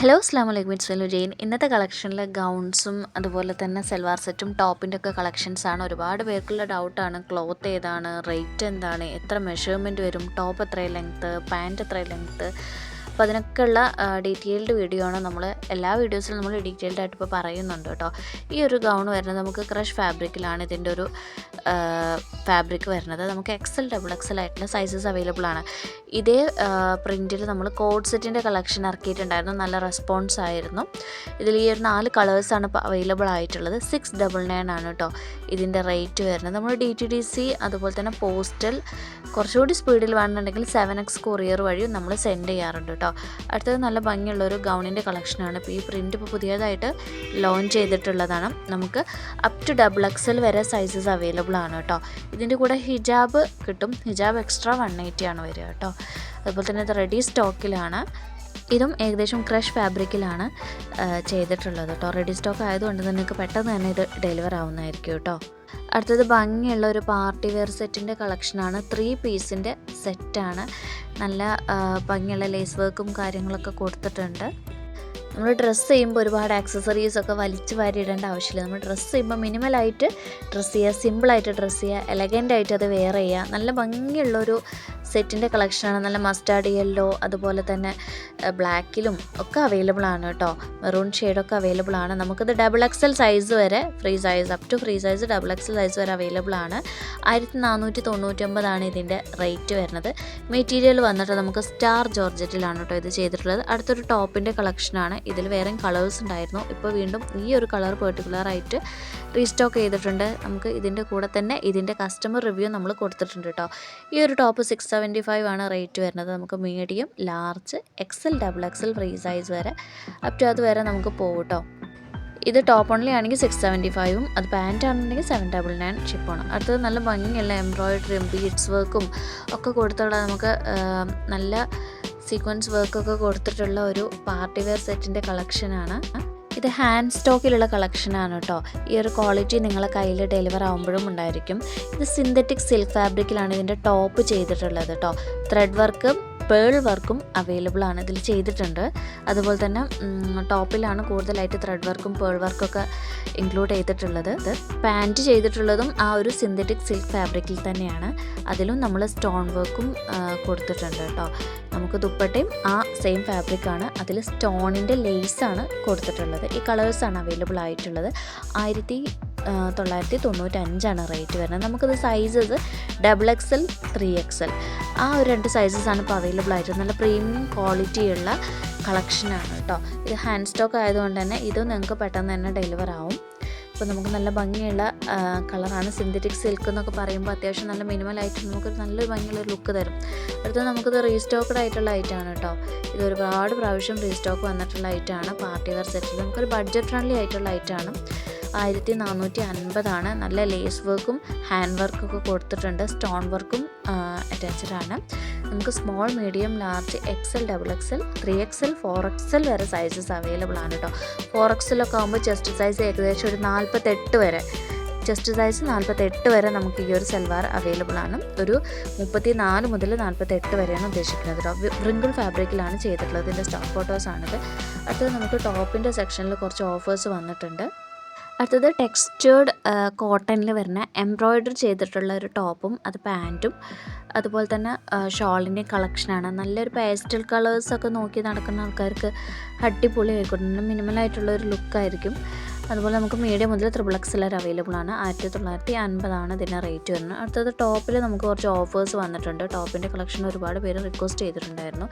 Hello അസ്ലാം വലൈക്കും it's Jain ഇന്നത്തെ കളക്ഷനിൽ ഗൗൺസും അതുപോലെ തന്നെ സെൽവാർ സെറ്റും ടോപ്പിന്റെ ഒക്കെ കളക്ഷൻസാണ് ഒരുപാട് പേർക്കുള്ള ഡൗട്ടാണ് ക്ലോത്ത് ഏതാണ്? റേറ്റ് എന്താണ്? എത്ര മെഷർമെന്റ് വരും? ടോപ്പ് എത്ര ലെങ്ത്ത് പാന്റ് എത്ര ലെങ്ത്ത് അപ്പോൾ അതിനൊക്കെയുള്ള ഡീറ്റെയിൽഡ് വീഡിയോ ആണ് നമ്മൾ എല്ലാ വീഡിയോസിലും നമ്മൾ ഡീറ്റെയിൽഡ് ആയിട്ട് ഇപ്പോൾ പറയുന്നുണ്ട് കേട്ടോ. ഈ ഒരു ഗൗൺ വരുന്നത് നമുക്ക് ക്രഷ് ഫാബ്രിക്കിലാണ്. ഇതിന്റെ ഒരു ഫാബ്രിക് വരുന്നത്. നമുക്ക് എക്സൽ ഡബിൾ എക്സൽ ആയിട്ടുള്ള സൈസസ് അവൈലബിൾ ആണ്. ഇതേ പ്രിന്റിൽ നമ്മൾ കോഡ് സെറ്റിന്റെ കളക്ഷൻ ഇറക്കിയിട്ടുണ്ടായിരുന്നു. നല്ല റെസ്പോൺസ് ആയിരുന്നു. ഇതിൽ ഈ ഒരു നാല് കളേഴ്സാണ് ഇപ്പോൾ അവൈലബിൾ ആയിട്ടുള്ളത്. സിക്സ് ഡബിൾ നയൻ ആണ് കേട്ടോ ഇതിന്റെ റേറ്റ് വരുന്നത്. നമ്മൾ ഡി ടി ഡി സി അതുപോലെ തന്നെ പോസ്റ്റൽ കുറച്ചുകൂടി സ്പീഡിൽ വേണമെന്നുണ്ടെങ്കിൽ സെവൻ എക്സ് കൊറിയർ വഴിയും നമ്മൾ സെൻഡ് ചെയ്യാറുണ്ട് കേട്ടോ. അടുത്തത് നല്ല ഭംഗിയുള്ള ഒരു ഗൗണിന്റെ കളക്ഷനാണ്. ഇപ്പോൾ ഈ പ്രിന്റ് ഇപ്പോൾ പുതിയതായിട്ട് ലോഞ്ച് ചെയ്തിട്ടുള്ളതാണ്. നമുക്ക് അപ് ടു ഡബിൾ എക്സൽ വരെ സൈസസ് അവൈലബിൾ ആണ് കേട്ടോ. ഇതിന്റെ കൂടെ ഹിജാബ് കിട്ടും. ഹിജാബ് എക്സ്ട്രാ വൺ എയ്റ്റി ആണ് വരിക കേട്ടോ. അതുപോലെ തന്നെ ഇത് റെഡി സ്റ്റോക്കിലാണ് ഇതും ഏകദേശം ക്രഷ് ഫാബ്രിക്കിലാണ് ചെയ്തിട്ടുള്ളത് കേട്ടോ. റെഡി സ്റ്റോക്ക് ആയതുകൊണ്ട് നിങ്ങൾക്ക് പെട്ടെന്ന് തന്നെ ഇത് ഡെലിവർ ആവുന്നതായിരിക്കും കേട്ടോ. അടുത്തത് ഭംഗിയുള്ള ഒരു പാർട്ടി വെയർ സെറ്റിന്റെ കളക്ഷനാണ്. ത്രീ പീസിന്റെ സെറ്റാണ്. നല്ല ഭംഗിയുള്ള ലേസ് വർക്കും കാര്യങ്ങളൊക്കെ കൊടുത്തിട്ടുണ്ട്. നമ്മൾ ഡ്രസ്സ് ചെയ്യുമ്പോൾ ഒരുപാട് ആക്സസറീസ് ഒക്കെ വലിച്ചു വാരിയിടേണ്ട ആവശ്യമില്ല. നമ്മൾ ഡ്രസ്സ് ചെയ്യുമ്പോൾ മിനിമലായിട്ട് ഡ്രസ്സ് ചെയ്യുക സിമ്പിളായിട്ട് ഡ്രസ്സ് ചെയ്യുക എലഗന്റ് ആയിട്ട് അത് വെയർ ചെയ്യുക. നല്ല ഭംഗിയുള്ളൊരു സെറ്റിന്റെ കളക്ഷനാണ് നല്ല മസ്റ്റാർഡ് യെല്ലോ അതുപോലെ തന്നെ ബ്ലാക്കിലും ഒക്കെ അവൈലബിൾ ആണ് കേട്ടോ. മെറൂൺ ഷെയ്ഡൊക്കെ അവൈലബിൾ ആണ്. നമുക്കിത് ഡബിൾ എക്സൽ സൈസ് വരെ free size up to free size double XL size വരെ അവൈലബിൾ ആണ്. ആയിരത്തി നാനൂറ്റി തൊണ്ണൂറ്റൊമ്പതാണ് ഇതിന്റെ റേറ്റ് വരുന്നത്. മെറ്റീരിയൽ വന്നിട്ട് നമുക്ക് സ്റ്റാർ ജോർജറ്റിലാണ് കേട്ടോ ഇത് ചെയ്തിട്ടുള്ളത്. അടുത്തൊരു ടോപ്പിന്റെ കളക്ഷനാണ് ഇതിൽ വേറെയും കളേഴ്സ് ഉണ്ടായിരുന്നു. ഇപ്പോൾ വീണ്ടും ഈ ഒരു കളർ പെർട്ടിക്കുലറായിട്ട് റീസ്റ്റോക്ക് ചെയ്തിട്ടുണ്ട്. നമുക്ക് ഇതിന്റെ കൂടെ തന്നെ ഇതിന്റെ കസ്റ്റമർ റിവ്യൂ നമ്മൾ കൊടുത്തിട്ടുണ്ട് കേട്ടോ. ഈ ഒരു ടോപ്പ് സിക്സ് സെവന്റി ഫൈവ് ആണ് റേറ്റ് വരുന്നത്. നമുക്ക് medium large XL double XL free size വരെ അപ് ടു അത് വരെ നമുക്ക് പോകും കേട്ടോ ഇത് ടോപ്പ് ഓൺലി ആണെങ്കിൽ സിക്സ് സെവന്റി ഫൈവും അത് പാന്റ് ആണെന്നുണ്ടെങ്കിൽ സെവൻ ഡബിൾ നയൻ ഷിപ്പാണ് അടുത്തത് നല്ല ഭംഗിയുള്ള എംബ്രോയിഡറിയും ബീഡ്സ് വർക്കും ഒക്കെ കൊടുത്തുള്ള നമുക്ക് നല്ല സീക്വൻസ് വർക്കൊക്കെ കൊടുത്തിട്ടുള്ള ഒരു പാർട്ടി വെയർ സെറ്റിന്റെ കളക്ഷനാണ് ഇത് ഹാൻഡ് സ്റ്റോക്കിലുള്ള കളക്ഷനാണ് കേട്ടോ. ഈ ഒരു ക്വാളിറ്റി നിങ്ങളെ കയ്യിൽ ഡെലിവർ ആകുമ്പോഴും ഉണ്ടായിരിക്കും. ഇത് സിന്തറ്റിക് സിൽക്ക് ഫാബ്രിക്കിലാണ് ഇതിന്റെ ടോപ്പ് ചെയ്തിട്ടുള്ളത് കേട്ടോ. ത്രെഡ് വർക്കും പേൾ വർക്കും അവൈലബിൾ ആണ് ഇതിൽ ചെയ്തിട്ടുണ്ട്. അതുപോലെ തന്നെ ടോപ്പിലാണ് കൂടുതലായിട്ട് ത്രെഡ് വർക്കും പേൾ വർക്കൊക്കെ ഇൻക്ലൂഡ് ചെയ്തിട്ടുള്ളത്. പാന്റ് ചെയ്തിട്ടുള്ളതും ആ ഒരു സിന്തറ്റിക് സിൽക്ക് ഫാബ്രിക്കിൽ തന്നെയാണ്. അതിലും നമ്മൾ സ്റ്റോൺ വർക്കും കൊടുത്തിട്ടുണ്ട് കേട്ടോ. നമുക്ക് ദുപ്പട്ടയും ആ സെയിം ഫാബ്രിക്കാണ് അതിൽ സ്റ്റോണിന്റെ ലേസാണ് കൊടുത്തിട്ടുള്ളത്. ഈ കളേഴ്സാണ് അവൈലബിൾ ആയിട്ടുള്ളത്. ആയിരത്തി തൊള്ളായിരത്തി തൊണ്ണൂറ്റഞ്ചാണ് റേറ്റ് വരുന്നത്. നമുക്കത് sizes double XL three XL ആ ഒരു രണ്ട് സൈസസാണ് ഇപ്പോൾ അവൈലബിൾ ആയിട്ട് നല്ല പ്രീമിയം ക്വാളിറ്റിയുള്ള കളക്ഷനാണ് കേട്ടോ. ഇത് ഹാൻഡ് സ്റ്റോക്ക് ആയതുകൊണ്ട് തന്നെ ഇത് നിങ്ങൾക്ക് പെട്ടെന്ന് തന്നെ ഡെലിവർ ആവും. ഇപ്പോൾ നമുക്ക് നല്ല ഭംഗിയുള്ള കളറാണ് സിന്തറ്റിക് സിൽക്ക് എന്നൊക്കെ പറയുമ്പോൾ അത്യാവശ്യം നല്ല മിനിമലായിട്ട് നമുക്കൊരു നല്ലൊരു ഭംഗിയുള്ള ലുക്ക് തരും. അടുത്തത് നമുക്കിത് റീസ്റ്റോക്കഡ് ആയിട്ടുള്ള ഐറ്റമാണ് കേട്ടോ ഇത് ഒരുപാട് പ്രാവശ്യം റീസ്റ്റോക്ക് വന്നിട്ടുള്ള ഐറ്റമാണ് പാർട്ടി വെയർ സെറ്റിൽ നമുക്കൊരു ബഡ്ജറ്റ് ഫ്രണ്ട്ലി ആയിട്ടുള്ള ഐറ്റമാണ് ആയിരത്തി നാനൂറ്റി അൻപതാണ് നല്ല ലേസ് വർക്കും ഹാൻഡ് വർക്കൊക്കെ കൊടുത്തിട്ടുണ്ട്. സ്റ്റോൺ വർക്കും അറ്റാച്ച്ഡ് ആണ്. നമുക്ക് small medium large XL double XL three XL four XL വരെ സൈസസ് അവൈലബിൾ ആണ് കേട്ടോ ഫോർ എക്സലൊക്കെ ആകുമ്പോൾ ചെസ്റ്റ് സൈസ് ഏകദേശം ഒരു നാൽപ്പത്തെട്ട് വരെ. ചെസ്റ്റ് സൈസ് നാൽപ്പത്തെട്ട് വരെ നമുക്ക് ഈ ഒരു സൽവാർ അവൈലബിൾ ആണ്. ഒരു മുപ്പത്തി നാല് മുതൽ നാൽപ്പത്തെട്ട് വരെയാണ് ഉദ്ദേശിക്കുന്നത് കേട്ടോ വ്രിങ്കിൾ ഫാബ്രിക്കിലാണ് ചെയ്തിട്ടുള്ളത്. ഇതിന്റെ സ്റ്റോക്ക് ഫോട്ടോസാണിത് അടുത്തത് നമുക്ക് ടോപ്പിന്റെ സെക്ഷനിൽ കുറച്ച് ഓഫേഴ്സ് വന്നിട്ടുണ്ട്. അടുത്തത് ടെക്സ്റ്റേർഡ് കോട്ടണിൽ വരുന്ന എംബ്രോയിഡറി ചെയ്തിട്ടുള്ള ഒരു ടോപ്പും അത് പാന്റും അതുപോലെ തന്നെ ഷോളിന്റെ കളക്ഷനാണ് നല്ലൊരു പേസ്റ്റൽ കളേഴ്സൊക്കെ നോക്കി നടക്കുന്ന ആൾക്കാർക്ക് അടിപൊളി ആയിക്കോട്ടെ മിനിമലായിട്ടുള്ള ഒരു ലുക്കായിരിക്കും. അതുപോലെ നമുക്ക് മീഡിയം മുതൽ ത്രിബിൾ എക്സ് വരെ അവൈലബിൾ ആണ്. ആയിരത്തി തൊള്ളായിരത്തി അൻപതാണ് ഇതിന്റെ റേറ്റ് വരുന്നത്. അടുത്തത് ടോപ്പിൽ നമുക്ക് കുറച്ച് ഓഫേഴ്സ് വന്നിട്ടുണ്ട്. ടോപ്പിന്റെ കളക്ഷൻ ഒരുപാട് പേര് റിക്വസ്റ്റ് ചെയ്തിട്ടുണ്ടായിരുന്നു.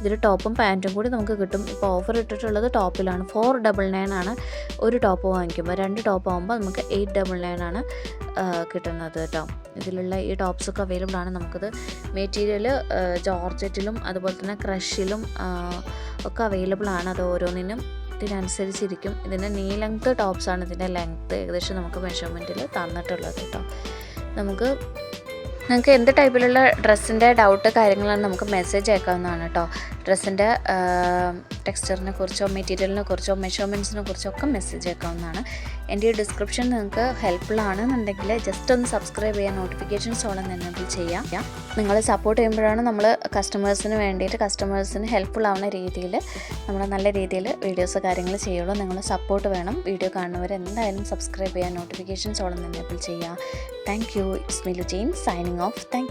ഇതിൽ ടോപ്പും പാന്റും കൂടി നമുക്ക് കിട്ടും. ഇപ്പോൾ ഓഫർ ഇട്ടിട്ടുള്ളത് ടോപ്പിലാണ് ഫോർ ഡബിൾ നയൻ ആണ് ഒരു ടോപ്പ് വാങ്ങിക്കുമ്പോൾ രണ്ട് ടോപ്പ് ആകുമ്പോൾ നമുക്ക് എയ്റ്റ് ഡബിൾ നയൻ ആണ് കിട്ടുന്നത് കേട്ടോ ഇതിലുള്ള ഈ ടോപ്സൊക്കെ അവൈലബിൾ ആണ് നമുക്കത്. മെറ്റീരിയൽ ജോർജറ്റിലും അതുപോലെ തന്നെ ക്രഷിലും ഒക്കെ അവൈലബിൾ ആണ് അത് ഓരോന്നിനും. ഇതിനനുസരിച്ചിരിക്കും. ഇതിന്റെ നീ ലെങ്ത്ത് ടോപ്സാണ് ഇതിന്റെ ലെങ്ത് ഏകദേശം നമുക്ക് മെഷർമെന്റിൽ തന്നിട്ടുള്ളത് കേട്ടോ. നമുക്ക് നിങ്ങൾക്ക് എന്ത് ടൈപ്പിലുള്ള ഡ്രസ്സിന്റെ ഡൗട്ട് കാര്യങ്ങളാണ് നമുക്ക് മെസ്സേജ് അയക്കാവുന്നതാണ് കേട്ടോ. ഡ്രസ്സിന്റെ ടെക്സ്ചറിനെ കുറിച്ചോ മെറ്റീരിയലിനെ കുറിച്ചോ മെഷർമെന്റ്സിനെ കുറിച്ചോ ഒക്കെ മെസ്സേജ് അയക്കാവുന്നതാണ്. എന്റെ ഈ ഡിസ്ക്രിപ്ഷൻ നിങ്ങൾക്ക് ഹെൽപ്ഫുൾ ആണെന്നുണ്ടെങ്കിൽ ജസ്റ്റ് ഒന്ന് സബ്സ്ക്രൈബ് ചെയ്യാൻ നോട്ടിഫിക്കേഷൻസ് ഓളം എനേബിൾ ചെയ്യാം. നിങ്ങൾ സപ്പോർട്ട് ചെയ്യുമ്പോഴാണ് നമ്മൾ കസ്റ്റമേഴ്സിന് വേണ്ടിയിട്ട് കസ്റ്റമേഴ്സിന് ഹെൽപ്ഫുൾ ആവുന്ന രീതിയിൽ നമ്മൾ നല്ല രീതിയിൽ വീഡിയോസ് കാര്യങ്ങൾ ചെയ്യുള്ളൂ. നിങ്ങൾ സപ്പോർട്ട് വേണം വീഡിയോ കാണുന്നവർ എന്തായാലും സബ്സ്ക്രൈബ് ചെയ്യാൻ നോട്ടിഫിക്കേഷൻസ് ഓളം എനേബിൾ ചെയ്യുക thank you it's Milu Jain signing off thank